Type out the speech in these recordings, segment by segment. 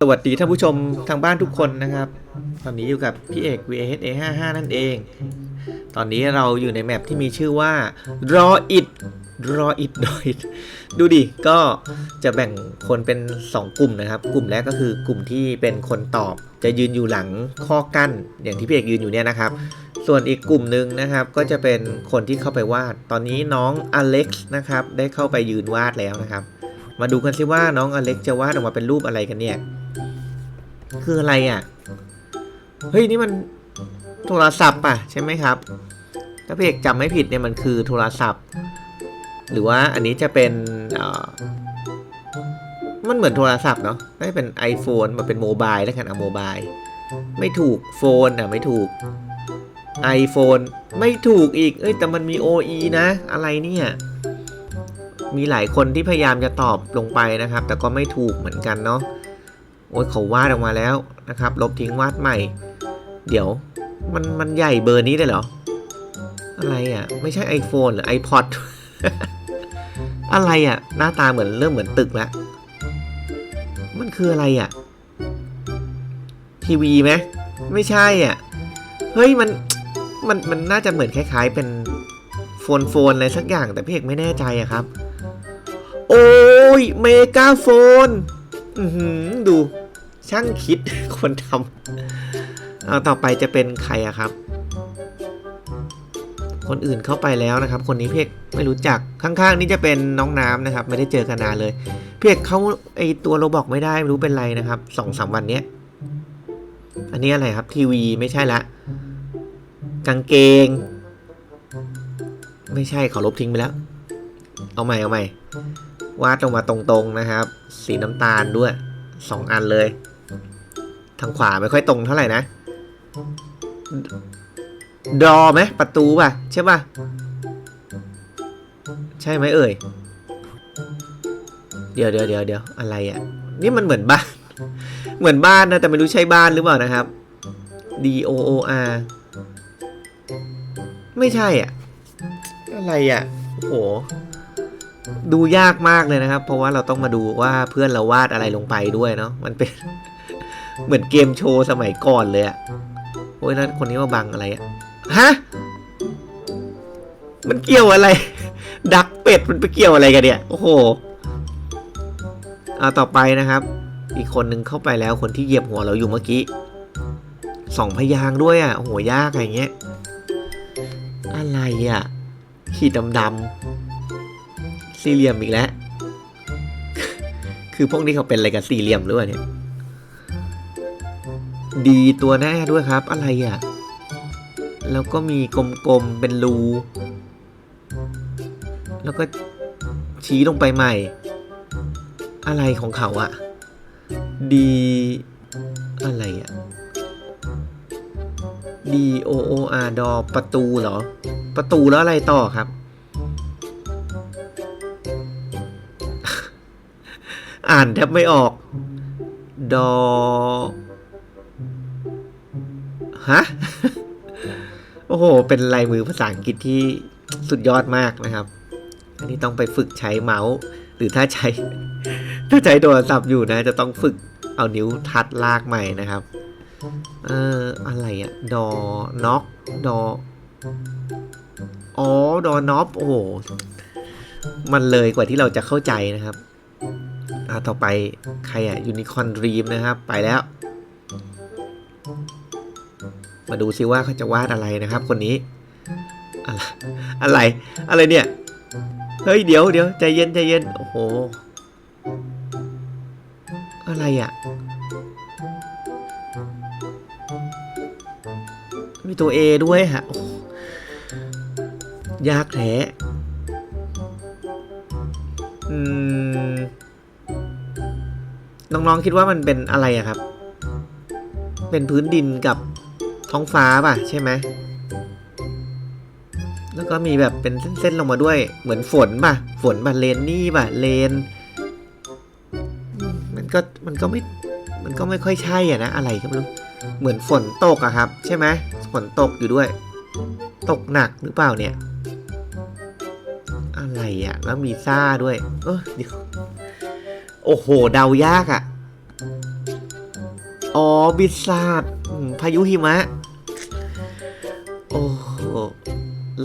สวัสดีท่านผู้ชมทางบ้านทุกคนนะครับ ตอนนี้อยู่กับพี่เอก VHA 55นั่นเอง ตอนนี้เราอยู่ในแมปที่มีชื่อว่า Draw It Draw It Draw It ดูดิ ก็จะแบ่งคนเป็น 2 กลุ่มนะครับ กลุ่มแรกก็คือกลุ่มที่เป็นคนตอบ จะยืนอยู่หลังข้อกั้น อย่างที่พี่เอกยืนอยู่เนี่ยนะครับ ส่วนอีกกลุ่มหนึ่งนะครับ ก็จะเป็นคนที่เข้าไปวาด ตอนนี้น้องอเล็กซ์นะครับ ได้เข้าไปยืนวาดแล้วนะครับ มาดูกันสิว่าน้องอเล็กซ์จะวาดออกมาเป็นรูปอะไรกันเนี่ย คืออะไรอะ เฮ้ย นี่มันโทรศัพท์ป่ะ ใช่ไหมครับ ถ้าพี่เอกจำไม่ผิดเนี่ยมันคือโทรศัพท์ หรือว่าอันนี้จะเป็นมันเหมือนโทรศัพท์เนาะไม่เป็น iPhone มาเป็นโมบายแล้วกันอะโมบายไม่ถูกโฟนอะไม่ถูก iPhone ไม่ถูกอีก เอ้ยแต่มันมี OE นะ อะไรเนี่ย มีหลายคนที่พยายามจะตอบลงไปนะครับ แต่ก็ไม่ถูกเหมือนกันเนาะ โอ้ยเขาวาดออกมาแล้วนะครับ ลบทิ้งวาดใหม่ เดี๋ยวมันมันใหญ่เบอร์นี้เลยเหรอ อะไรอะ ไม่ใช่ iPhone หรือ iPod อะไรอะ หน้าตาเหมือนเริ่มเหมือนตึกแล้ว มันคืออะไรอะ ทีวีไหมไม่ใช่อะ เฮ้ยมันมันมันน่าจะเหมือนคล้ายๆ เป็นโฟนโฟนอะไรสักอย่างแต่พี่เอกไม่แน่ใจอะครับ โอ้ยเมกาโฟน อือหือดู ช่างคิดคนทำเอาต่อไปจะเป็นใครอะครับ คนอื่นเข้าไปแล้วนะครับ คนนี้เพียกไม่รู้จักข้างๆ นี่จะเป็นน้องน้ำนะครับ ไม่ได้เจอกันนานเลย เพียกเขาไอตัวโรบอกไม่ได้ไม่รู้เป็นไรนะครับสองสามวันเนี้ยอันนี้อะไรครับทีวีไม่ใช่ละกางเกง ไม่ใช่ขอลบทิ้งไปแล้ว เอาใหม่เอาใหม่วาดลงมาตรงๆนะครับ สีน้ำตาลด้วยสองอันเลย ทางขวาไม่ค่อยตรงเท่าไหร่นะ ดอไหมประตูป่ะ ใช่ป่ะ ใช่ไหมเอ่ย เดี๋ยวเดี๋ยวเดี๋ยวเดี๋ยวอะไรอะ นี่มันเหมือนบ้าน เหมือนบ้านนะ แต่ไม่รู้ใช่บ้านหรือเปล่านะครับ D O O R ไม่ใช่อะ อะไรอะโอ้โหดูยากมากเลยนะครับ เพราะว่าเราต้องมาดูว่าเพื่อนเราวาดอะไรลงไปด้วยเนาะ มันเป็น เหมือนเกมโชว์สมัยก่อนเลยอะโอ้ยแล้วคนนี้มาบังอะไรอะฮะ มันเกี่ยวอะไร ดักเป็ดมันไปเกี่ยวอะไรกันเนี่ย โอ้โหเอาต่อไปนะครับ อีกคนนึงเข้าไปแล้วคนที่เหยียบหัวเราอยู่เมื่อกี้สองพยางด้วยอะโอ้โหยากอะไรเงี้ย อะไรอะขีดดำๆสี่เหลี่ยมอีกแล้ว คือพวกนี้เขาเป็นอะไรกับสี่เหลี่ยมหรือเปล่าเนี่ย ดีตัวหน้าด้วยครับ อะไรอะ่ะ แล้วก็มีกลมๆเป็นรู แล้วก็ชี้ลงไปใหม่ อะไรของเขาอะดี อะไรอะ D O O R ดอประตูเหรอ ประตูแล้วอะไรต่อครับ อ่านแทบไม่ออก ดอ ฮะ โอ้โห เป็นลายมือภาษาอังกฤษที่สุดยอดมากนะครับ อันนี้ต้องไปฝึกใช้เมาส์ หรือถ้าใช้ ถ้าใช้โทรศัพท์อยู่นะ จะต้องฝึกเอานิ้วทัดลากใหม่นะครับ เอออะไรอะดอน็อกดออ๋อ ดอน็อปโอ้โห มันเลยกว่าที่เราจะเข้าใจนะครับอ่าต่อไปใครอะยูนิคอนดรีมนะครับ ไปแล้ว มาดูซิว่าเขาจะวาดอะไรนะครับ คนนี้ อะไรอะไร อะไรเนี่ย เฮ้ยเดี๋ยวเดี๋ยวใจเย็นใจเย็นโอ้โห อะไรอะมีตัว A ด้วยฮะยากแท้อืมน้องๆคิดว่ามันเป็นอะไรอะครับ เป็นพื้นดินกับ ท้องฟ้าป่ะ ใช่ไหม แล้วก็มีแบบเป็นเส้นๆลงมาด้วย เหมือนฝนป่ะ ฝนป่ะเลนนี่ป่ะเลน มันก็มันก็ไม่ มันก็ไม่ค่อยใช่อะนะ อะไรก็ไม่รู้ เหมือนฝนตกอะครับ ใช่ไหมฝนตกอยู่ด้วย ตกหนักหรือเปล่าเนี่ย อะไรอะแล้วมีซ่าด้วย เออเดี๋ยวโอ้โห เดายากอะอ๋อบิซาดพายุหิมะ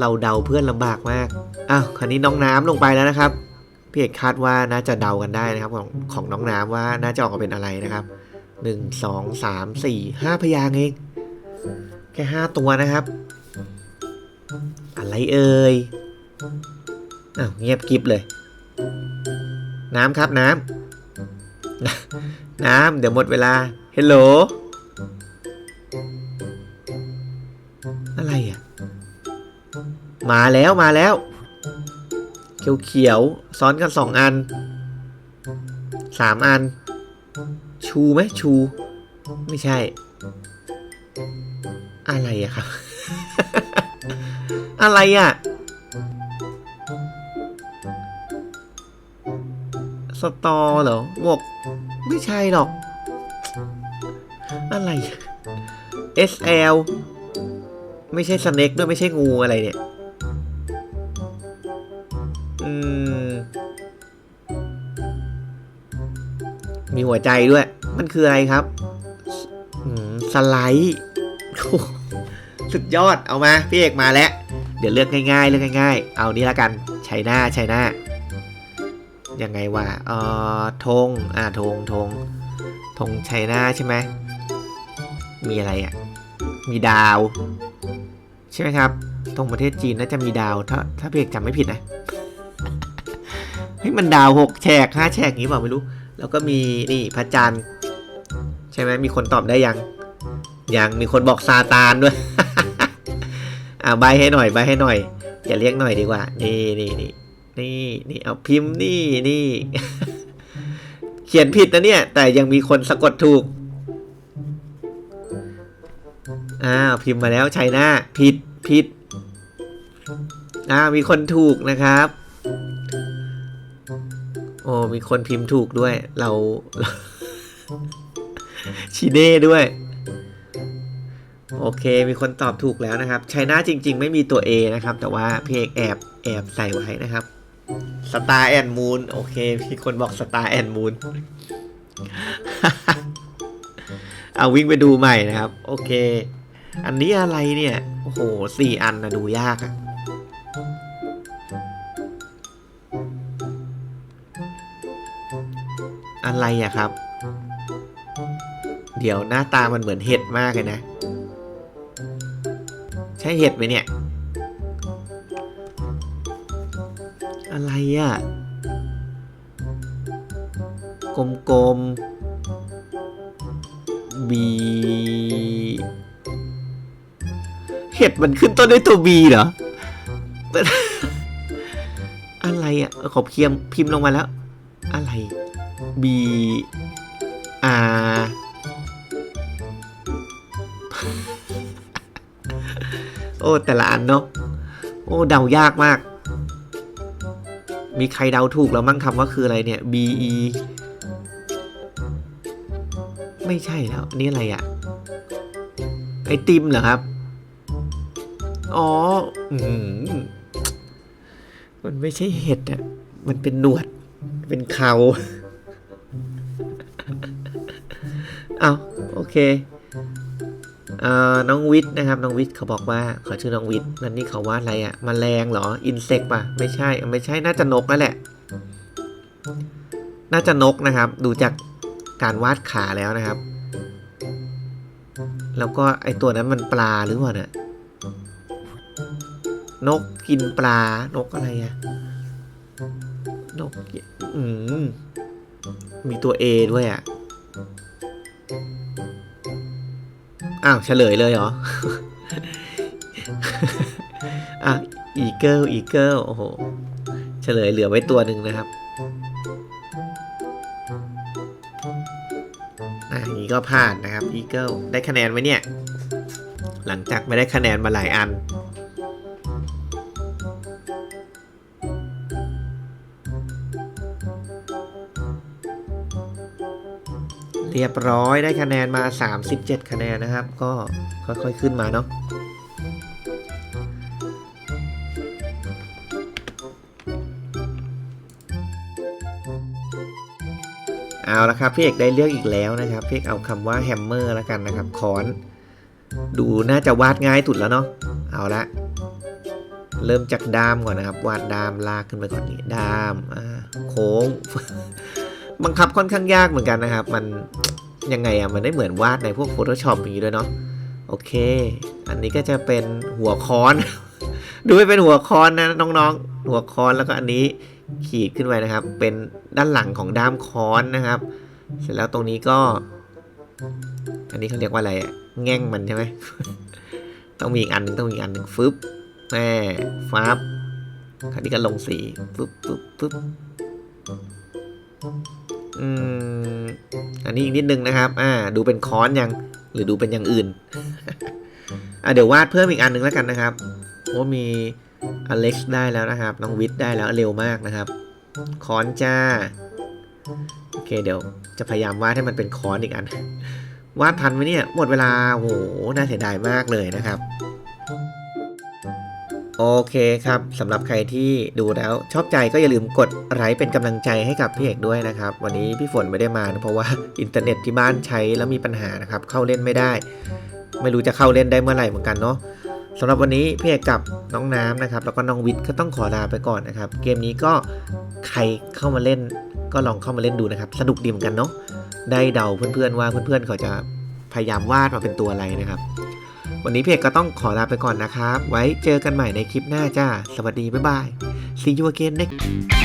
เราเดาเพื่อนลำบากมากอ้าวคราวนี้น้องน้ำลงไปแล้วนะครับพี่เอกคาดว่าน่าจะเดากันได้นะครับของของน้องน้ำว่าน่าจะออกมาเป็นอะไรนะครับหนึ่งสองสามสี่ห้าพยางเอง แค่ห้าตัวนะครับ อะไรเอ่ยอ้าวเงียบกริบเลย น้ำครับน้ำน้ำเดี๋ยวหมดเวลาเฮลโหลอะไรอะ มาแล้วมาแล้ว เขียวเขียวซ้อนกันสองอันสามอัน ชูไหมชู ไม่ใช่ อะไรอะครับ อะไรอะสตอเหรอบอกไม่ใช่หรอก อะไร SL ไม่ใช่สเน็กด้วยไม่ใช่งูอะไรเนี่ย หัวใจด้วย มันคืออะไรครับสไลด์สุดยอดเอามาพี่เอกมาแล้ว เดี๋ยวเลือกง่ายๆเลือกง่าย ๆ เอานี้ละกันชัยหน้าชัยหน้ายังไงวะเอ่อธงอ่าธงธงธงชัยหน้าใช่ไหมมีอะไรอะมีดาว ใช่ไหมครับตรงประเทศจีนน่าจะมีดาว ถ้าถ้าพี่เอกจำไม่ผิดนะเฮ้ยมันดาวหกแฉกห้าแฉกอย่างนี้เปล่าไม่รู้ แล้วก็มีนี่พระจันทร์ใช่ไหมมีคนตอบได้ยัง ยังมีคนบอกซาตานด้วย อ่าใบให้หน่อยใบให้หน่อย อย่าเรียกหน่อยดีกว่า นี่นี่นี่นี่นี่เอาพิมพ์นี่นี่ เขียนผิดนะเนี่ย แต่ยังมีคนสะกดถูกอ้าวพิมพ์มาแล้วชัยนาผิดผิดอ้าวมีคนถูกนะครับ อ้มีคนพิมพ์ถูกด้วย เราชีเน่ด้วย โอเค มีคนตอบถูกแล้วนะครับชัยนาจริง ๆ ไม่มีตัว A นะครับ แต่ว่าเอกแอบแอบใส่ไว้นะครับ Star and Moon โอเคมีคนบอก Star and Moon เอาวิ่งไปดูใหม่นะครับ โอเค อันนี้อะไรเนี่ย โอ้โหสี่อันนะดูยากอะ อะไรอะครับ เดี๋ยวหน้าตามันเหมือนเห็ดมากเลยนะ ใช่เห็ดไหมเนี่ย อะไรอะกลมๆบีเห็ดมันขึ้นต้นด้วยตัวบีเหรอ อะไรอะขอบเพียมพิมพ์ลงมาแล้ว อะไร B R โอ้ แต่ละอันเนาะโอ้ เดายากมาก มีใครเดาถูกแล้วมั่งคำว่าคืออะไรเนี่ย B E ไม่ใช่แล้วนนี่อะไรอะไอติมเหรอครับ อ๋อ อืมมันไม่ใช่เห็ดอะมันเป็นหนวด เป็นเขา เอาโอเคเอ่อน้องวิทย์นะครับ น้องวิทย์เขาบอกว่าเขาชื่อน้องวิทย์นั่นนี่เขาว่าอะไรอะมแมลงเหรออินเสกป่ะไม่ใช่ไม่ใช่น่าจะนกนั่นแหละ น่าจะนกนะครับ ดูจากการวาดขาแล้วนะครับ แล้วก็ไอตัวนั้นมันปลาหรือเปล่าเนี่ยนกกินปลานกอะไรอะนกอืมมีตัว A ด้วยอะ อ้าวเฉลยเลยเหรอ อะอีเกิลอีเกิลโอ้โห เฉลยเหลือไว้ตัวหนึ่งนะครับอะอย่างนี้ก็ผ่านนะครับอีเกิลได้คะแนนไหมเนี่ย หลังจากไม่ได้คะแนนมาหลายอัน เรียบร้อยได้คะแนนมา 37 คะแนนนะครับ ก็ค่อยๆขึ้นมาเนาะเอาละครับพี่เอกได้เลือกอีกแล้วนะครับพี่เอกเอาคำว่าแฮมเมอร์แล้วกันนะครับคอน ดูน่าจะวาดง่ายสุดแล้วเนาะเอาละเริ่มจากด้ามก่อนนะครับ วาดด้ามลากขึ้นไปก่อนนี่ด้ามโค้ง บังคับค่อนข้างยากเหมือนกันนะครับ มันยังไงอะมันได้เหมือนวาดในพวก Photoshop อย่างนี้ด้วยเนาะโอเค อันนี้ก็จะเป็นหัวค้อน ดูไม่เป็นหัวค้อนนะน้องๆ หัวค้อนแล้วก็อันนี้ขีดขึ้นไปนะครับ เป็นด้านหลังของด้ามค้อนนะครับ เสร็จแล้วตรงนี้ก็ อันนี้เขาเรียกว่าอะไรอะแง่งมันใช่ไหมต้องมีอีกอันหนึงต้องมีอีกอันหนึ่งฟึบแม่ฟับคราวนี้ก็ลงสีฟึบฟึบฟึบ อืมอันนี้อีกนิดนึงนะครับ อ่า ดูเป็นค้อนยัง หรือดูเป็นอย่างอื่น อะเดี๋ยววาดเพิ่มอีกอันหนึงแล้วกันนะครับโอ้มีอเล็กซ์ได้แล้วนะครับ น้องวิทย์ได้แล้วเร็วมากนะครับ ค้อนจ้า โอเคเดี๋ยวจะพยายามวาดให้มันเป็นค้อนอีกอัน วาดทันไหมเนี่ย หมดเวลาโหน่าเสียดายมากเลยนะครับ โอเคครับสำหรับใครที่ดูแล้วชอบใจก็อย่าลืมกดไลค์เป็นกำลังใจให้กับพี่เอกด้วยนะครับ วันนี้พี่ฝนไม่ได้มานะเพราะว่าอินเทอร์เน็ตที่บ้านใช้แล้วมีปัญหานะครับ เข้าเล่นไม่ได้ ไม่รู้จะเข้าเล่นได้เมื่อไหร่เหมือนกันเนาะสำหรับวันนี้พี่เอกกับน้องน้ำนะครับ แล้วก็น้องวิทย์ก็ต้องขอลาไปก่อนนะครับ เกมนี้ก็ใครเข้ามาเล่นก็ลองเข้ามาเล่นดูนะครับ สนุกดีเหมือนกันเนาะได้เดาเพื่อนๆว่าเพื่อนๆเขาจะพยายามวาดมาเป็นตัวอะไรนะครับ วันนี้เพจก็ต้องขอลาไปก่อนนะครับ ไว้เจอกันใหม่ในคลิปหน้าจ้า สวัสดี บ๊ายบาย see you again next